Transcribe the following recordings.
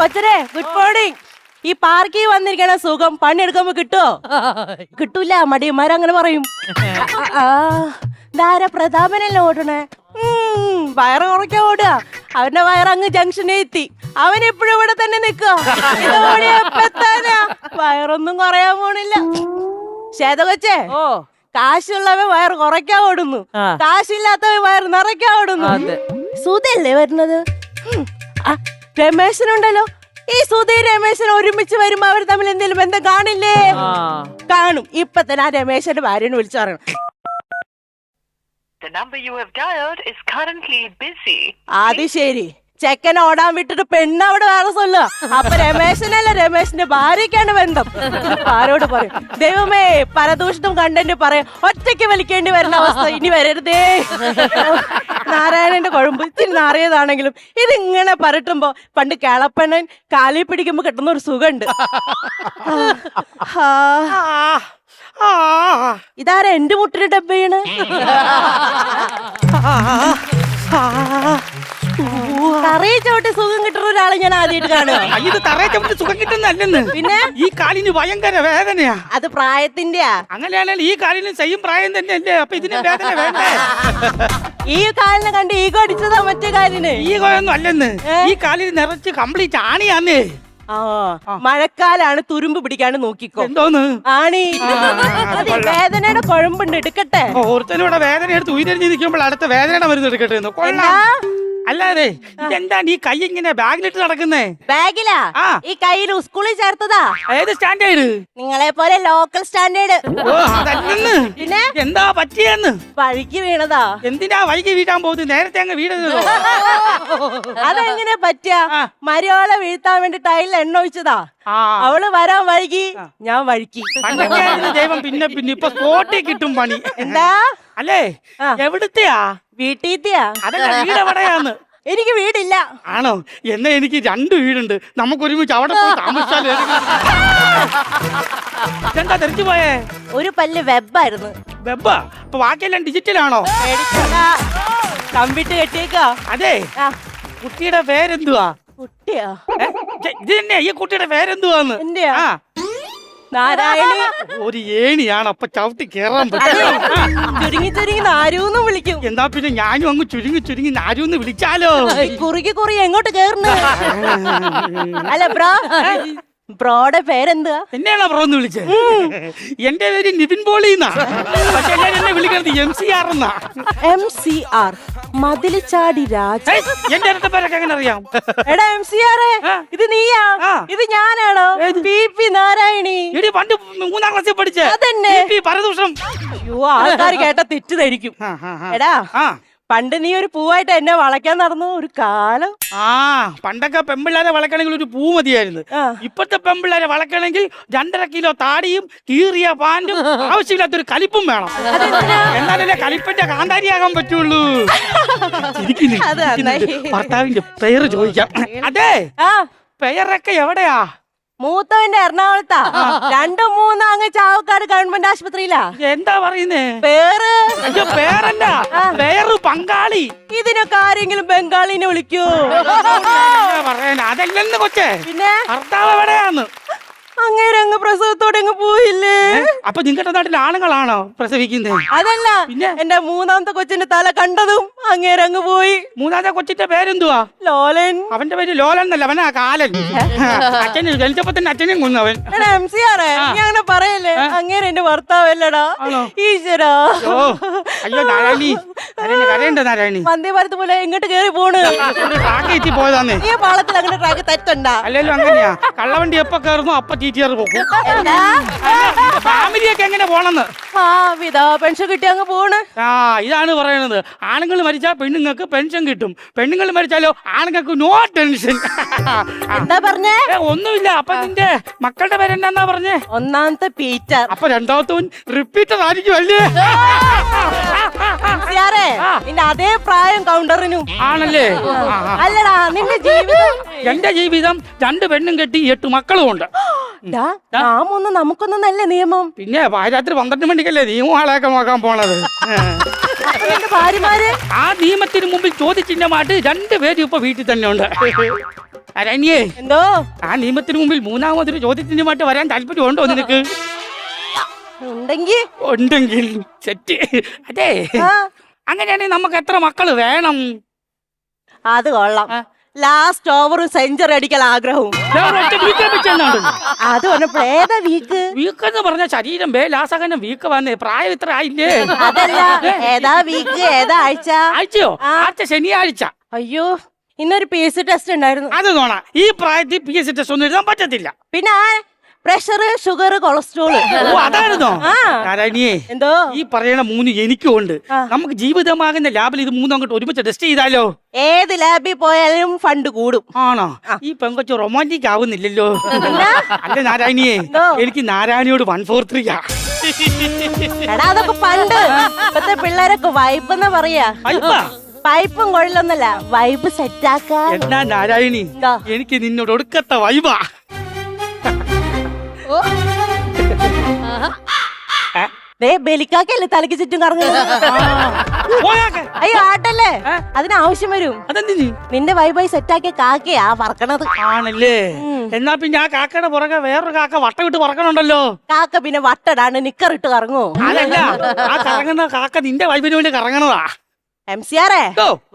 കൊച്ചനെ good morning ഈ പാർക്കിൽ വന്നിരിക്കണ സുഖം പണിയെടുക്കുമ്പോ കിട്ടുവോ കിട്ടൂല മടിയന്മാരങ്ങനെ പറയും. ധാര പ്രതാപനല്ലേ ഓടണേ? വയറ് കുറയ്ക്കാ ഓടുക. അവന്റെ വയറങ്ങ് ജംഗ്ഷനിൽ എത്തി. അവൻ എപ്പോഴും ഇവിടെ തന്നെ നിക്കുക എപ്പത്താനാ വയറൊന്നും കുറയാൻ പോണില്ല. ശേതകൊച്ചേ ഓ. കാശുള്ളവൻ വയർ കുറയ്ക്കാൻ ഓടുന്നു. കാശില്ലാത്തവൻ വയറ് നിറയ്ക്കാൻ ഓടുന്നു. സുതല്ലേ വരുന്നത്? ആ, രമേശനുണ്ടല്ലോ. ഈ സുധീർ രമേശൻ ഒരുമിച്ച് വരുമ്പോ അവർ തമ്മിൽ എന്തെങ്കിലും ബന്ധം കാണില്ലേ? കാണും. ഇപ്പൊ തന്നെ ആ രമേശന്റെ ഭാര്യനെ വിളിച്ചു പറയണം The number you have dialed is currently busy. അത് ശരി. ചെക്കൻ ഓടാൻ വിട്ടിട്ട് പെണ്ണ് അവിടെ വേറെ സ്വല്ല. അപ്പൊ രമേശനല്ല രമേശന്റെ ഭാര്യക്കാണ് ബന്ധം. ആരോട് പറയും? ദൈവമേ പരദൂഷണം കണ്ടന്റ് പറയാം. ഒറ്റയ്ക്ക് വലിക്കേണ്ടി വരുന്ന അവസ്ഥ ഇനി വരരുതേ. നാരായണന്റെ കുഴമ്പ് ഇച്ചിരി നാറിയതാണെങ്കിലും ഇതിങ്ങനെ പരട്ടുമ്പോ പണ്ട് കേളപ്പണ്ണൻ കാലിൽ പിടിക്കുമ്പോ കിട്ടുന്ന ഒരു സുഖമുണ്ട് ഇതാരാ എന്റെ മുട്ടിന് ഡബ്ബയാണ് ഞാൻ ആദ്യമായിട്ട് കാണുക ഇത് തറയെ ചവിട്ടി സുഖം കിട്ടുന്നല്ലെന്ന്. പിന്നെ? ഈ കാലിന് ഭയങ്കര വേദനയാ. അത് പ്രായത്തിന്റെയാ. അങ്ങനെയാണെങ്കിൽ ഈ കാലിന് സെയിം പ്രായം തന്നെയല്ലേ? അപ്പൊ ഇതിന് വേദന വേണ്ടേ? ഈ കാലിനെ കണ്ട് ഈ അടിച്ചതാ മറ്റേ കാലിന്. ഈ കോയൊന്നും അല്ലെന്ന്. ഈ കാലിന് നിറച്ച് കംപ്ലീറ്റ് ആണിയാന്നേ. ആ മഴക്കാലാണ് തുരുമ്പ് പിടിക്കാണ്ട് നോക്കിക്കോ. എന്തോന്ന്? ആണി. വേദനയുടെ കുഴമ്പുണ്ട് എടുക്കട്ടെ. ഓർത്തനോടെ വേദന എടുത്ത് ഉയരഞ്ഞ് നിൽക്കുമ്പോൾ അടുത്ത വേദനയുടെ മരുന്ന് എടുക്കട്ടെ എന്ന്. കൊള്ളാം. അല്ലാതെ ഇതെന്താണ് ഈ കൈ ഇങ്ങനെ ബാഗിലിട്ട് നടക്കുന്നേ? ബാഗിലാ? ആ. ഈ കയ്യിൽ സ്കൂളിൽ ചേർത്തതാ. ഏത് സ്റ്റാൻഡേർഡ്? നിങ്ങളെ പോലെ ലോക്കൽ സ്റ്റാൻഡേർഡ്. ഓ അതല്ലെന്ന്. പിന്നെ? എന്താ പറ്റിയെന്ന്? വഴിക്ക് വീണതാ. എന്തിനാ വൈകി വീട്ടാൻ പോകുന്നത്? നേരത്തെ അങ്ങ് വീടരുതോ അതെങ്ങനെ പറ്റിയ ആ. മരിയോളെ വീഴ്ത്താൻ വേണ്ടി ടൈലിൽ എണ്ണ ഒഴിച്ചതാ. ആ. അവൾ വരാൻ വഴുകി ഞാൻ വഴുക്കി. പണ്ടൊക്കെ ദൈവം പിന്നെ പിന്നെ ഇപ്പൊ സ്പോട്ടിൽ കിട്ടും പണി. എന്താ? അല്ലേ? ആ. എവിടുത്തെയാ? വീട്ടീത്തിയാ. അതല്ല വീടവിടെയാന്ന് എനിക്ക് വീടില്ല. ആണോ? എന്നാ എനിക്ക് രണ്ട് വീടുണ്ട്. നമുക്ക് ഒരുമിച്ച് അവിടെ പോയി എന്താ തെറിച്ചു പോയേ? ഒരു പല്ല് വെബായിരുന്നു വെബാ അപ്പൊ ബാക്കിയെല്ലാം ഡിജിറ്റൽ ആണോ കമ്പിട്ട് കെട്ടിയേക്കാ അതെ. കുട്ടിയുടെ പേരെന്തുവാ? കുട്ടിയാ? ഇത് തന്നെ ഈ കുട്ടിയുടെ പേരെന്തുവാന്ന്? എന്റെയാ? നാരായണി. ഒരു ഏണിയാണ് അപ്പൊ ചവിട്ടി കേറാൻ പറ്റും ചുരുങ്ങി ചുരുങ്ങി നാരൂന്ന് വിളിക്കും. എന്താ പിന്നെ ഞാനും അങ്ങ് ചുരുങ്ങി ചുരുങ്ങി നാരൂന്ന് വിളിച്ചാലോ? കുറുകി കുറി എങ്ങോട്ട് കേറുന്നു? അല്ല ബ്രോ ബ്രോയുടെ പേരെന്താ എന്നെയാണോ ബ്രോന്ന് വിളിച്ചത് എന്റെ പേര് നിവിൻ പോളി എന്നാ പക്ഷെ എല്ലാരും എന്നെ വിളിക്കുന്നത് എം സി ആർ എന്നാ. M C R. മതിലിച്ചാടി ചാടി രാജ. ഏയ്, എന്റെ അടുത്ത പേരൊക്കെ എങ്ങനെ അറിയാം? എടാ എം സി ആർ ഇത് നീയാ. ആ. ഇത് ഞാനാണോ? P P Narayani. ഇടി പണ്ട് മൂന്നാം ക്ലാസ്സിൽ പഠിച്ച. അതന്നെ. പരദൂഷണം. അയ്യോ ആൾക്കാർ കേട്ട തെറ്റിദ്ധരിക്കും. എടാ ആ. പണ്ട് നീ ഒരു പൂവായിട്ട് എന്നെ വളയ്ക്കാൻ നടന്നു ഒരു കാലം. ആ പണ്ടൊക്കെ പെമ്പിള്ളാരെ വളക്കണമെങ്കിൽ ഒരു പൂ മതിയായിരുന്നു. ഇപ്പത്തെ പെമ്പിള്ളാരെ വളക്കണമെങ്കിൽ രണ്ടര കിലോ താടിയും കീറിയ പാന്റും ആവശ്യമില്ലാത്തൊരു കലിപ്പും വേണം. എന്നാലല്ലേ കലിപ്പന്റെ കാന്താരിയാകാൻ പറ്റുള്ളൂ. ഭർത്താവിന്റെ പേര് ചോദിക്കാം. അതെ പേരൊക്കെ എവിടെയാ? മൂത്തവന്റെ എറണാകുളത്താ. രണ്ടും മൂന്നും അങ്ങ് ചാവക്കാട് ഗവൺമെന്റ് ആശുപത്രിയിലാ. എന്താ പറയുന്നേ? പേര്? അയ്യോ പേരല്ല. പേര് പങ്കാളി. ഇതിനൊക്കെ ആരെങ്കിലും ബംഗാളിനെ വിളിക്കൂ. എന്താ പറയാൻ അതല്ലെന്ന് കൊച്ചേ. പിന്നെ? ഭർത്താവ് എവിടെയാന്ന്? അങ്ങേര് അങ്ങ് പ്രസവത്തോടെ അങ്ങ് പോയില്ലേ? അപ്പൊ നിങ്ങളുടെ നാട്ടിലെ ആണുങ്ങളാണോ പ്രസവിക്കുന്നത് അതല്ല പിന്നെ? എന്റെ മൂന്നാമത്തെ കൊച്ചിന്റെ തല കണ്ടതും അങ്ങേര് അങ്ങ് പോയി. മൂന്നാമത്തെ കൊച്ചിന്റെ പേരെന്തുവാ? ലോലൻ. അവന്റെ പേര് ലോലൻ എന്നല്ല അവനാ കാലൻ. അച്ഛന് ജനിച്ചപ്പോ തന്നെ അച്ഛനും കൊന്നു അവൻ. എം സി ആറേ നീ അങ്ങനെ പറയല്ലേ? അങ്ങേര് എന്റെ ഭർത്താവല്ലടാ? ഈശ്വരാ. അയ്യോ നാരായണി. നാരായണി കരയണ്ട നാരായണി. വന്ദേ ഭാരത് പോലെ എങ്ങോട്ട് കേറി പോണ്. ട്രാക്ക് എത്തി പോയതാന്നേ. ഈ പാളത്തിൽ അങ്ങനെ ട്രാക്ക് തെറ്റണ്ട. അല്ലല്ലോ അങ്ങനെയാ. കള്ളവണ്ടി എപ്പോ കയറുന്നു അപ്പൊ ടി ടി ആർ പോകും എന്താ ഫാമിലിയൊക്കെ എങ്ങനെ പോണെന്ന്? ആ വിധവാ പെൻഷൻ കിട്ടി അങ്ങ് പോണ്. ആ ഇതാണ് പറയുന്നത് ആണുങ്ങൾ മരിച്ചാൽ പെണ്ണുങ്ങൾക്ക് പെൻഷൻ കിട്ടും. പെണ്ണുങ്ങൾ മരിച്ചാലോ ആണുങ്ങൾക്ക് നോ ടെൻഷൻ. എന്താ പറഞ്ഞേ? ഏ, ഒന്നുമില്ല. അപ്പൊ നിന്റെ മക്കളുടെ പേരെന്താന്നാ പറഞ്ഞേ? ഒന്നാമത്തെ പീറ്റർ. അപ്പൊ രണ്ടാമത്തവൻ റിപ്പീറ്റർ ആയിരിക്കും അല്ലേ സിയാറേ, നിന്റെ അതേ പ്രായം കൗണ്ടറിനും. ആണല്ലേ. അല്ലടാ നിന്റെ ജീവിതം. എന്റെ ജീവിതം രണ്ട് പെണ്ണും കെട്ടി എട്ട് മക്കളും ഉണ്ട് ഒന്നും നമുക്കൊന്നും നല്ല നിയമം? പിന്നെ രാത്രി പന്ത്രണ്ട് മണിക്കല്ലേ നിയമം ആളെയൊക്കെ നോക്കാൻ പോണത്? ഭാര്യമാര്? ആ നിയമത്തിന് മുമ്പിൽ ചോദിച്ചിന്റെ മാട്ട് രണ്ടുപേരും ഇപ്പൊ വീട്ടിൽ തന്നെ ഉണ്ട് അരണ്യേ എന്തോ? ആ നിയമത്തിന് മുമ്പിൽ മൂന്നാമതൊരു ചോദ്യത്തിനുമായിട്ട് വരാൻ താല്പര്യമുണ്ടോ നിനക്ക്? ഉണ്ടെങ്കി? ഉണ്ടെങ്കിൽ സെറ്റ്. അതെ. ആ, അങ്ങനെയാണെങ്കിൽ നമുക്ക് എത്ര മക്കൾ വേണം? അത് കൊള്ളാം. ലാസ്റ്റ് ഓവറും സെഞ്ചറി അടിക്കാൻ ആഗ്രഹവും. അത് പറഞ്ഞപ്പോ ഏതാ വീക്ക്. വീക്ക് എന്ന് പറഞ്ഞ ശരീരം ബേലാസകനം വീക്ക് വന്നേ. പ്രായം ഇത്ര ആയില്ലേ? അതല്ല ഏതാ വീക്ക് ഏതാ ആഴ്ച? ആഴ്ചയോ? ആഴ്ച ശനിയാഴ്ച. അയ്യോ ഇന്നൊരു പി എസ് സി ടെസ്റ്റ് ഉണ്ടായിരുന്നു. അത് നോണ. ഈ പ്രായത്തിൽ പി എസ് സി ടെസ്റ്റ് ഒന്നും എഴുതാൻ പറ്റത്തില്ല. പിന്നെ പ്രഷർ ഷുഗർ കൊളസ്ട്രോൾ. ഓ അതായിരുന്നോ. ആ. നാരായണിയെ എന്തോ? ഈ പറയണ മൂന്ന് എനിക്കും ഉണ്ട്. നമുക്ക് ജീവിതമാകുന്ന ലാബിൽ ഇത് മൂന്നും അങ്ങോട്ട് ഒരുമിച്ച് ടെസ്റ്റ് ചെയ്താലോ? ഏത് ലാബിൽ പോയാലും ഫണ്ട് കൂടും. ആണോ? ഈ പെങ്കൊച്ച് റൊമാന്റിക് ആവുന്നില്ലല്ലോ. അല്ല നാരായണിയെ എന്തോ? എനിക്ക് നാരായണിയോട് വൺ ഫോർ ത്രീ ആ. എടാ അതൊക്കെ പണ്ട് ഇപ്പത്തെ പിള്ളേരൊക്കെ വൈബ് എന്നാ പറയാ. അയ്യപ്പാ. പൈപ്പും കൊള്ളൊന്നല്ല വൈബ് സെറ്റാക്കാൻ എന്നാ നാരായണി? എന്താ? എനിക്ക് നിന്നോട് ഒടുക്കത്ത വൈബാ ബലിക്കാക്കല്ലേ തലക്ക് ചുറ്റും കറങ്ങുന്നത്? അയ്യോ ആട്ടല്ലേ? അതിന് ആവശ്യം വരും. നിന്റെ വൈബായി സെറ്റാക്കിയ കാക്കയാ പറക്കണത് ആണല്ലേ. എന്നാ പിന്നെ ആ കാക്കയുടെ പുറകെ വേറൊരു കാക്ക വട്ടം ഇട്ട് പറക്കണുണ്ടല്ലോ കാക്ക പിന്നെ വട്ടടാണ് നിക്കർ ഇട്ട് കറങ്ങോ. അതല്ല ആ കറങ്ങുന്ന കാക്ക നിന്റെ വൈബിന് വേണ്ടി കറങ്ങണതാ. എം സി ആറേ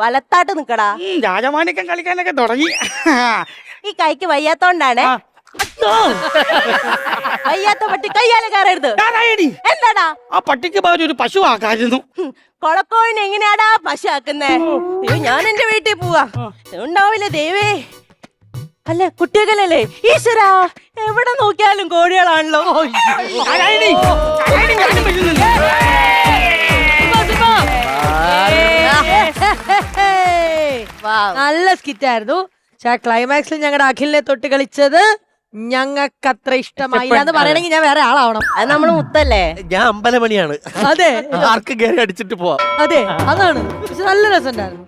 വലത്താട്ട് നിക്കടാ. രാജമാണിക്കം കളിക്കാനൊക്കെ തുടങ്ങി. ഈ കൈക്ക് വയ്യാത്തോണ്ടാണ് വയ്യാത്ത പട്ടി കയ്യാലെ കയറരുത്. നാരായണി എന്താടാ? ആ പട്ടിക്ക് പകരം ഒരു പശു ആക്കായിരുന്നു. കൊളക്കോഴിനെ എങ്ങനെയാടാ പശു ആക്കുന്നേ അയ്യോ ഞാൻ എന്റെ വീട്ടിൽ പോവാ. ഉണ്ടാവില്ല ദേവേ? അല്ല കുട്ടികളല്ലേ? ഈശ്വരാ എവിടെ നോക്കിയാലും കോഴികളാണല്ലോ. നാരായണി നാരായണി ഞാനും വരുന്നുണ്ട്. നല്ല സ്കിറ്റ് ആയിരുന്നു പക്ഷെ ആ ക്ലൈമാക്സിൽ ഞങ്ങളുടെ അഖിലിനെ തൊട്ട് കളിച്ചത് ഞങ്ങൾക്ക് അത്ര ഇഷ്ടമായില്ല എന്ന് പറയണെങ്കിൽ ഞാൻ വേറെ ആളാവണം. അത് നമ്മൾ മുത്തല്ലേ? ഞാൻ അമ്പലമണിയാണ്. അതെ. ആർക്ക് കയറി അടിച്ചിട്ട് പോവാം. അതെ അതാണ്. പക്ഷെ നല്ല രസമുണ്ടായിരുന്നു.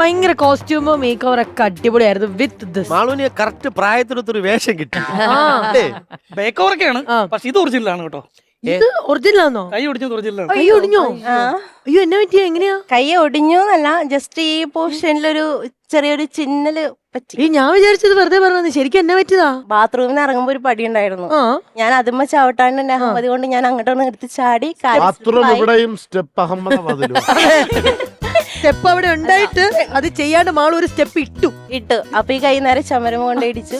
ഭയങ്കര കോസ്റ്റ്യൂമോ മേക്ക് ഓവർ ഒക്കെ അടിപൊളിയായിരുന്നു വിത്ത് ദിസ് മാളുവിന് കറക്റ്റ് പ്രായത്തിനൊത്തൊരു വേഷം കിട്ടി? ബേക്കോറൊക്കെയാണ് പക്ഷെ ഇത് ഒറിജിനലാണ് കേട്ടോ. ഇത് ഒറിജിനൽ കൈ ഒടിച്ചത് ഒറിജിനലാണ്. അയ്യോ ഒടിഞ്ഞോ? അയ്യോ എന്നെ പറ്റിയ? എങ്ങനെയാ? കൈ ഒടിഞ്ഞു എന്നല്ല ജസ്റ്റ് ഈ പോർഷനിലൊരു ചെറിയൊരു ചിന്നൽ പറ്റി. ഈ ഞാൻ വിചാരിച്ചത് വെറുതെ പറഞ്ഞു ശരിക്കും എന്നെ പറ്റിയതാ? ബാത്റൂമിൽ നിന്ന് ഇറങ്ങുമ്പോ ഒരു പടി ഉണ്ടായിരുന്നു ഞാൻ അതുമ്മ ചവിട്ടാണ്ട് എന്റെ അഹമ്മതി കൊണ്ട് ഞാൻ അങ്ങോട്ടൊന്ന് എടുത്ത് ചാടി ബാത്റൂം ഇവിടെയും സ്റ്റെപ്പ് അഹമ്മദാബാദിലും? സ്റ്റെപ്പ് അവിടെ ഉണ്ടായിട്ട് അത്. ചെയ്യാണ്ട് മാൾ ഒരു സ്റ്റെപ്പ് ഇട്ടു. ഇട്ടു. അപ്പൊ ഈ കൈ നേരെ ചമരം കൊണ്ട് ഇടിച്ചു.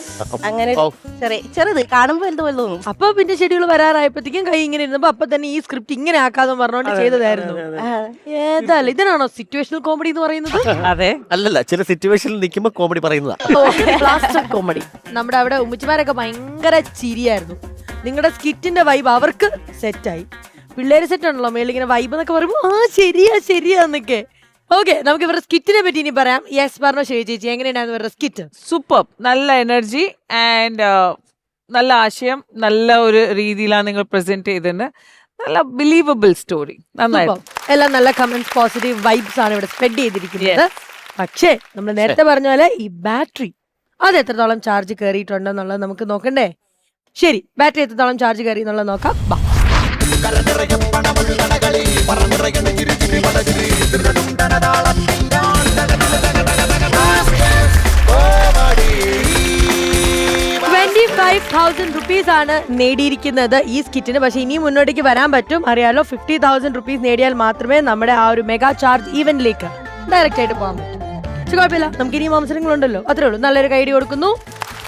അങ്ങനെ ചെറിയ ചെറുത് കാണുമ്പോ എന്ത് പോലെ തോന്നും? അപ്പൊ പിന്നെ ഷെഡ്യൂൾ വരാറായപ്പോഴത്തേക്കും കൈ ഇങ്ങനെ ഇരുന്നപ്പോ അപ്പൊ തന്നെ ഈ സ്ക്രിപ്റ്റ് ഇങ്ങനെ ആക്കാതെ പറഞ്ഞോണ്ട് ചെയ്തതായിരുന്നു. ഏതായാലും ഇതിനാണോ സിറ്റുവേഷണൽ കോമഡി എന്ന് പറയുന്നത്? അതെ. അല്ലല്ല ചില സിറ്റുവേഷനിൽ നിൽക്കുമ്പോ കോമഡി പറയുന്നതാ. കോമഡി നമ്മുടെ അവിടെ ഉമ്മച്ചിമാരൊക്കെ ഭയങ്കര ചിരിയായിരുന്നു. നിങ്ങളുടെ സ്കിറ്റിന്റെ വൈബ് അവർക്ക് സെറ്റായി പിള്ളേര് സെറ്റ് ആണല്ലോ മേളിൽ ഇങ്ങനെ വൈബ് എന്നൊക്കെ പറയുമ്പോ ആ ശരിയാ ശരിയാന്നൊക്കെ ഓക്കെ നമുക്ക് ഇവരുടെ സ്കിറ്റിനെ പറ്റി ഇനി പറയാം. യെസ് പറഞ്ഞോ ശരി ചേച്ചി എങ്ങനെയുണ്ടായിരുന്നു ഇവരുടെ സ്കിറ്റ്? സൂപ്പർ നല്ല എനർജി ആൻഡ് നല്ല ആശയം നല്ല ഒരു രീതിയിലാണ് നിങ്ങൾ പ്രസന്റ് ചെയ്തത് നല്ല ബിലീവബിൾ സ്റ്റോറി നന്നായി. എല്ലാം നല്ല കമന്റ്സ് പോസിറ്റീവ് വൈബ്സ് ആണ് ഇവിടെ സ്പ്രെഡ് ചെയ്തിരിക്കുന്നത്. പക്ഷേ നമ്മൾ നേരത്തെ പറഞ്ഞ പോലെ ഈ ബാറ്ററി അത് എത്രത്തോളം ചാർജ് കയറിയിട്ടുണ്ടെന്നുള്ളത് നമുക്ക് നോക്കണ്ടേ? ശരി ബാറ്ററി എത്രത്തോളം ചാർജ് കയറി എന്നുള്ളത് നോക്കാം. ആണ് നേടിയിരിക്കുന്നത് ഈ സ്കിറ്റിന്. പക്ഷെ ഇനി മുന്നോട്ടേക്ക് വരാൻ പറ്റും. അറിയാലോ ഫിഫ്റ്റി തൗസൻഡ് റുപ്പീസ് നേടിയാൽ മാത്രമേ നമ്മുടെ ആ ഒരു മെഗാ ചാർജ് ഈവന്റിലേക്ക് ഡയറക്റ്റ് ആയിട്ട് പോകാൻ പറ്റും. പക്ഷെ കുഴപ്പമില്ല. നമുക്ക് ഇനിയും അവസരങ്ങളുണ്ടല്ലോ. അത്രേ ഉള്ളൂ. നല്ലൊരു കൈഡി കൊടുക്കുന്നു.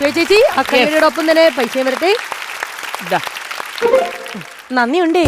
ചേച്ചി ആ കൈഡിയോടൊപ്പം ഒപ്പം തന്നെ പൈസയും വരട്ടെ. നന്ദിയുണ്ടേ.